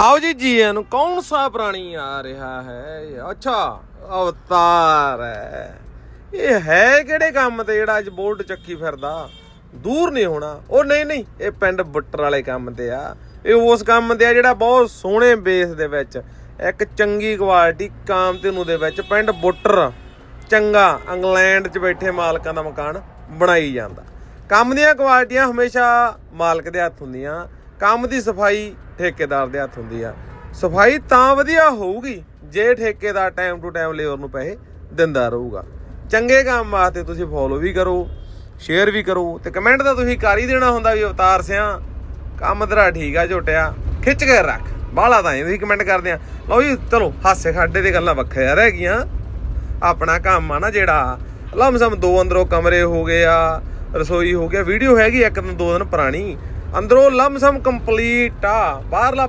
ਆਓ ਜੀ ਜੀਆਂ ਨੂੰ, ਕੌਣ ਸਾ ਪ੍ਰਾਣੀ ਆ ਰਿਹਾ ਹੈ? ਅੱਛਾ, ਅਵਤਾਰ ਹੈ। ਇਹ ਹੈ ਕਿਹੜੇ ਕੰਮ ਤੇ ਜਿਹੜਾ ਅੱਜ ਬੋਲਟ ਚੱਕੀ ਫਿਰਦਾ? ਦੂਰ ਨਹੀਂ ਹੋਣਾ। ਉਹ ਨਹੀਂ ਨਹੀਂ, ਇਹ ਪਿੰਡ ਬੁੱਟਰ ਵਾਲੇ ਕੰਮ ਤੇ ਆ। ਇਹ ਉਸ ਕੰਮ ਤੇ ਆ ਜਿਹੜਾ ਬਹੁਤ ਸੋਹਣੇ ਬੇਸ ਦੇ ਵਿੱਚ, ਇੱਕ ਚੰਗੀ ਕੁਆਲਿਟੀ ਕਾਮ ਕਾਮਤਿਨੂ ਦੇ ਵਿੱਚ ਪਿੰਡ ਬੁੱਟਰ, ਚੰਗਾ ਇੰਗਲੈਂਡ 'ਚ ਬੈਠੇ ਮਾਲਕਾਂ ਦਾ ਮਕਾਨ ਬਣਾਈ ਜਾਂਦਾ। ਕੰਮ ਦੀਆਂ ਕੁਆਲਿਟੀਆਂ ਹਮੇਸ਼ਾ ਮਾਲਕ ਦੇ ਹੱਥ ਹੁੰਦੀਆਂ। ਕੰਮ ਦੀ ਸਫ਼ਾਈ ਠੇਕੇਦਾਰ ਦੇ ਹੱਥ ਹੁੰਦੀ ਆ। ਸਫ਼ਾਈ ਤਾਂ ਵਧੀਆ ਹੋਊਗੀ ਜੇ ਠੇਕੇਦਾਰ ਟਾਈਮ ਟੂ ਟਾਈਮ ਲੇਬਰ ਨੂੰ ਪੈਸੇ ਦਿੰਦਾ ਰਹੂਗਾ। ਚੰਗੇ ਕੰਮ ਵਾਸਤੇ ਤੁਸੀਂ ਫੋਲੋ ਵੀ ਕਰੋ ਸ਼ੇਅਰ ਵੀ ਕਰੋ ਤੇ ਕਮੈਂਟ ਤਾਂ ਤੁਸੀਂ ਕਰ ਹੀ ਦੇਣਾ ਹੁੰਦਾ ਵੀ ਅਵਤਾਰ ਸਿਆ, ਕੰਮ ਤੇਰਾ ਠੀਕ ਆ, ਝੋਟਿਆ, ਖਿੱਚ ਕੇ ਰੱਖ। ਬਾਹਲਾ ਤਾਂ ਨਹੀਂ ਤੁਸੀਂ ਕਮੈਂਟ ਕਰਦੇ ਆ। ਲਓ ਜੀ, ਚਲੋ, ਹਾਸੇ ਖਾਡੇ ਦੇ ਗੱਲਾਂ ਵੱਖਰੀਆਂ ਰਹਿ ਗਈਆਂ। ਆਪਣਾ ਕੰਮ ਆ ਨਾ ਜਿਹੜਾ, ਲਮਸਮ ਦੋ ਅੰਦਰੋਂ ਕਮਰੇ ਹੋ ਗਏ ਆ, ਰਸੋਈ ਹੋ ਗਿਆ ਵੀਡੀਓ ਹੈਗੀ ਇੱਕ ਦਿਨ, ਦੋ ਦਿਨ ਪੁਰਾਣੀ। ਅੰਦਰੋਂ ਲਮਸਮ ਕੰਪਲੀਟ ਆ ਬਾਹਰਲਾ